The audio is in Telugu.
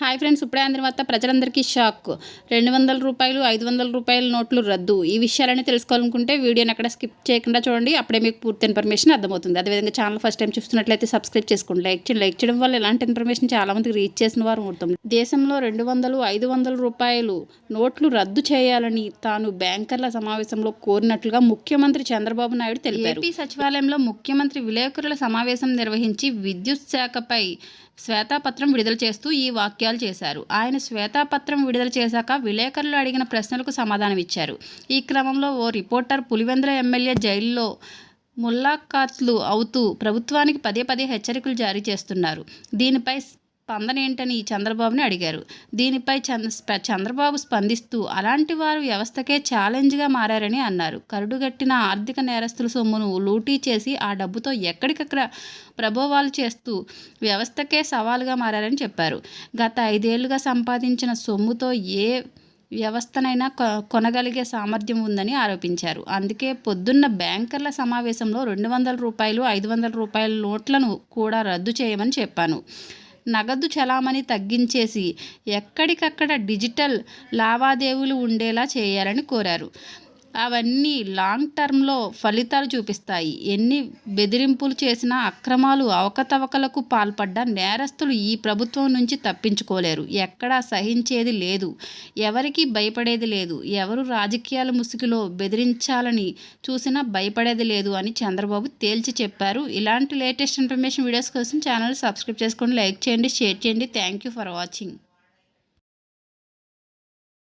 హాయ్ ఫ్రెండ్స్ ఇప్పుడే అందిన వార్త ప్రజలందరికీ షాక్. రెండు వందల రూపాయలు ఐదు వందల రూపాయల నోట్లు రద్దు. ఈ విషయాలని తెలుసుకోవాలనుకుంటే వీడియోని అక్కడ స్కిప్ చేయకుండా చూడండి. అప్పుడే మీకు పూర్తి ఇన్ఫర్మేషన్ అర్థమవుతుంది. అదేవిధంగా ఛానల్ ఫస్ట్ టైం చూస్తున్నట్లయితే సబ్స్క్రైబ్ చేసుకోండి. లైక్ చేయండి. లైక్ చేయడం వల్ల ఎలాంటి ఇన్ఫర్మేషన్ చాలామందికి రీచ్ చేసిన వారు ఉంటుంది దేశంలో రెండు వందలు ఐదు వందల రూపాయలు నోట్లు రద్దు చేయాలని తాను బ్యాంకర్ల సమావేశంలో కోరినట్లుగా ముఖ్యమంత్రి చంద్రబాబు నాయుడు తెలిపారు. ఏపీ సచివాలయంలో ముఖ్యమంత్రి విలేకరుల సమావేశం నిర్వహించి విద్యుత్ శాఖపై శ్వేతాపత్రం విడుదల చేస్తూ ఈ వాక్యాలు చేశారు. ఆయన శ్వేతాపత్రం విడుదల చేశాక విలేకరులు అడిగిన ప్రశ్నలకు సమాధానం ఇచ్చారు. ఈ క్రమంలో ఓ రిపోర్టర్ పులివెందుల ఎమ్మెల్యే జైల్లో ముల్లాఖాత్లు అవుతూ ప్రభుత్వానికి పదే పదే హెచ్చరికలు జారీ చేస్తున్నారు. దీనిపై స్పందన ఏంటని చంద్రబాబుని అడిగారు. దీనిపై చంద స్ప- చంద్రబాబు స్పందిస్తూ అలాంటి వారు వ్యవస్థకే ఛాలెంజ్గా మారారని అన్నారు. కరుడుగట్టిన ఆర్థిక నేరస్తుల సొమ్మును లూటీ చేసి ఆ డబ్బుతో ఎక్కడికక్కడ ప్రభోవాలు చేస్తూ వ్యవస్థకే సవాలుగా మారారని చెప్పారు. గత ఐదేళ్ళుగా సంపాదించిన సొమ్ముతో ఏ వ్యవస్థనైనా కొనగలిగే సామర్థ్యం ఉందని ఆరోపించారు. అందుకే పొద్దున్న బ్యాంకర్ల సమావేశంలో రెండు వందల రూపాయలు ఐదు వందల రూపాయల నోట్లను కూడా రద్దు చేయమని చెప్పాను. నగదు చలామణి తగ్గించేసి ఎక్కడికక్కడ డిజిటల్ లావాదేవీలు ఉండేలా చేయాలని కోరారు. అవన్నీ లాంగ్ టర్మ్లో ఫలితాలు చూపిస్తాయి. ఎన్ని బెదిరింపులు చేసినా అక్రమాలు అవకతవకలకు పాల్పడ్డ నేరస్తులు ఈ ప్రభుత్వం నుంచి తప్పించుకోలేరు. ఎక్కడా సహించేది లేదు. ఎవరికి భయపడేది లేదు. ఎవరు రాజకీయాల ముసుగులో బెదిరించాలని చూసినా భయపడేది లేదు అని చంద్రబాబు తేల్చి చెప్పారు. ఇలాంటి లేటెస్ట్ ఇన్ఫర్మేషన్ వీడియోస్ కోసం ఛానల్ సబ్స్క్రైబ్ చేసుకోండి లైక్ చేయండి షేర్ చేయండి. Thank you for watching.